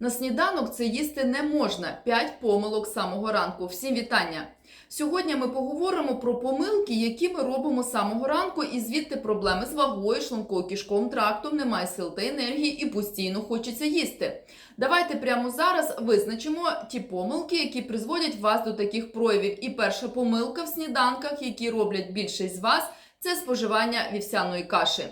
На сніданок це їсти не можна. 5 помилок самого ранку. Всім вітання! Сьогодні ми поговоримо про помилки, які ми робимо самого ранку, і звідти проблеми з вагою, шлунково-кишковим трактом, немає сил та енергії і постійно хочеться їсти. Давайте прямо зараз визначимо ті помилки, які призводять вас до таких проявів. І перша помилка в сніданках, які роблять більшість з вас, це споживання вівсяної каші.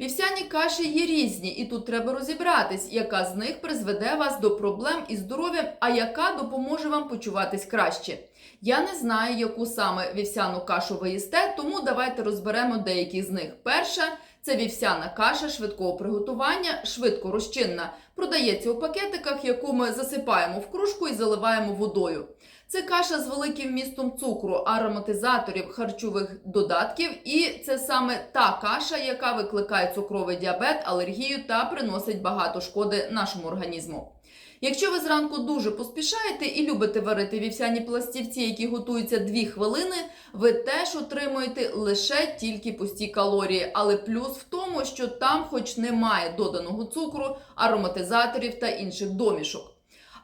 Вівсяні каші є різні, і тут треба розібратись, яка з них призведе вас до проблем із здоров'ям, а яка допоможе вам почуватись краще. Я не знаю, яку саме вівсяну кашу ви їсте, тому давайте розберемо деякі з них. Перша це вівсяна каша швидкого приготування, швидко розчинна. Продається у пакетиках, яку ми засипаємо в кружку і заливаємо водою. Це каша з великим вмістом цукру, ароматизаторів, харчових додатків, і це саме та каша, яка викликає цукровий діабет, алергію та приносить багато шкоди нашому організму. Якщо ви зранку дуже поспішаєте і любите варити вівсяні пластівці, які готуються 2 хвилини, ви теж отримуєте лише тільки пусті калорії, але плюс в тому, що там, хоч немає доданого цукру, ароматизаторів та інших домішок.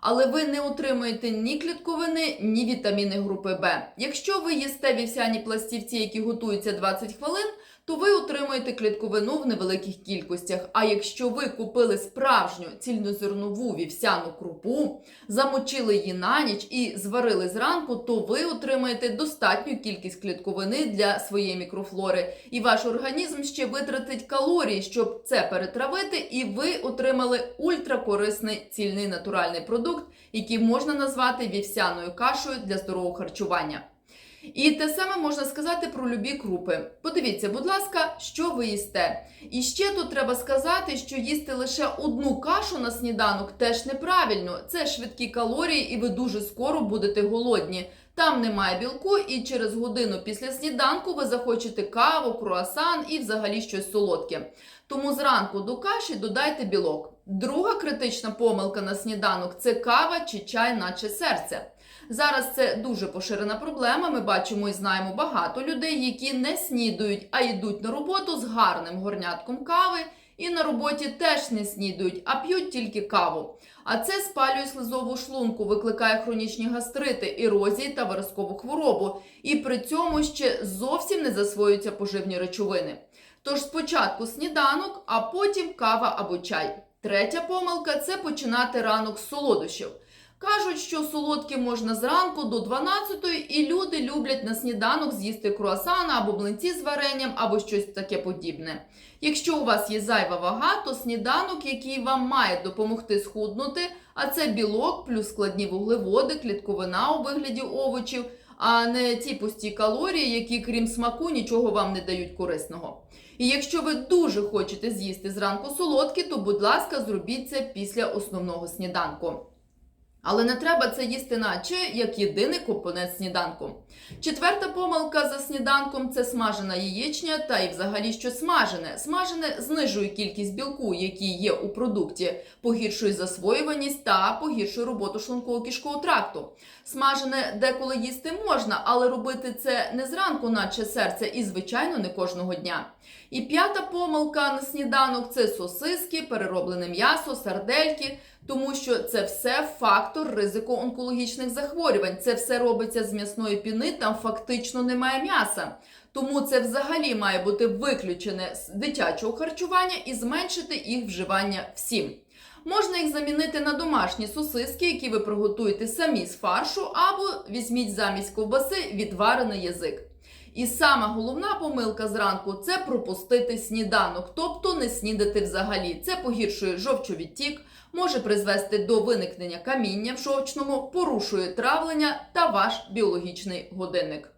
Але ви не отримуєте ні клітковини, ні вітаміни групи Б. Якщо ви їсте вівсяні пластівці, які готуються 20 хвилин, то ви отримуєте клітковину в невеликих кількостях. А якщо ви купили справжню цільнозернову вівсяну крупу, замочили її на ніч і зварили зранку, то ви отримаєте достатню кількість клітковини для своєї мікрофлори. І ваш організм ще витратить калорії, щоб це перетравити, і ви отримали ультракорисний цільний натуральний продукт, який можна назвати вівсяною кашею для здорового харчування. І те саме можна сказати про любі крупи. Подивіться, будь ласка, що ви їсте. І ще тут треба сказати, що їсти лише одну кашу на сніданок теж неправильно. Це швидкі калорії, і ви дуже скоро будете голодні. Там немає білку, і через годину після сніданку ви захочете каву, круасан і взагалі щось солодке. Тому зранку до каші додайте білок. Друга критична помилка на сніданок це кава чи чай, наче серце. Зараз це дуже поширена проблема. Ми бачимо і знаємо багато людей, які не снідують, а йдуть на роботу з гарним горнятком кави, і на роботі теж не снідують, а п'ють тільки каву. А це спалює слизову шлунку, викликає хронічні гастрити, ерозії та виразкову хворобу. І при цьому ще зовсім не засвоюються поживні речовини. Тож спочатку сніданок, а потім кава або чай. Третя помилка це починати ранок з солодощів. Кажуть, що солодкі можна зранку до 12-ї, і люди люблять на сніданок з'їсти круасан або млинці з варенням, або щось таке подібне. Якщо у вас є зайва вага, то сніданок, який вам має допомогти схуднути, а це білок плюс складні вуглеводи, клітковина у вигляді овочів, а не ті пусті калорії, які, крім смаку, нічого вам не дають корисного. І якщо ви дуже хочете з'їсти зранку солодкі, то, будь ласка, зробіть це після основного сніданку. Але не треба це їсти наче як єдиний компонент сніданку. Четверта помилка за сніданком це смажена яєчня та і взагалі що смажене. Смажене знижує кількість білку, який є у продукті, погіршує засвоюваність та погіршує роботу шлунково-кишкового тракту. Смажене деколи їсти можна, але робити це не зранку, наче серце, і звичайно не кожного дня. І п'ята помилка на сніданок це сосиски, перероблене м'ясо, сардельки, тому що це все фактор ризику онкологічних захворювань. Це все робиться з м'ясної піни, там фактично немає м'яса. Тому це взагалі має бути виключене з дитячого харчування і зменшити їх вживання всім. Можна їх замінити на домашні сосиски, які ви приготуєте самі з фаршу, або візьміть замість ковбаси відварений язик. І сама головна помилка зранку це пропустити сніданок, тобто не снідати взагалі. Це погіршує жовчовідтік, може призвести до виникнення каміння в жовчному, порушує травлення та ваш біологічний годинник.